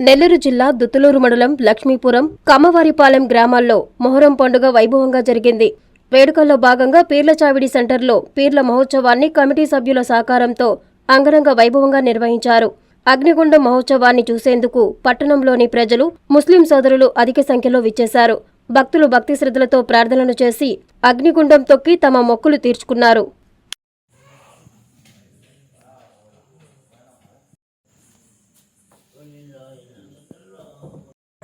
నెల్లూరు జిల్లా దుత్తులూరు మండలం లక్ష్మీపురం కమ్మవారిపాలెం గ్రామాల్లో మొహరం పండుగ వైభవంగా జరిగింది. వేడుకల్లో భాగంగా పీర్ల చావిడి సెంటర్లో పీర్ల మహోత్సవాన్ని కమిటీ సభ్యుల సహకారంతో అంగరంగ వైభవంగా నిర్వహించారు. అగ్నిగుండం మహోత్సవాన్ని చూసేందుకు పట్టణంలోని ప్రజలు ముస్లిం సోదరులు అధిక సంఖ్యలో విచ్చేశారు. భక్తులు భక్తి శ్రద్ధలతో ప్రార్థనలు చేసి అగ్నిగుండం తొక్కి తమ మొక్కులు తీర్చుకున్నారు.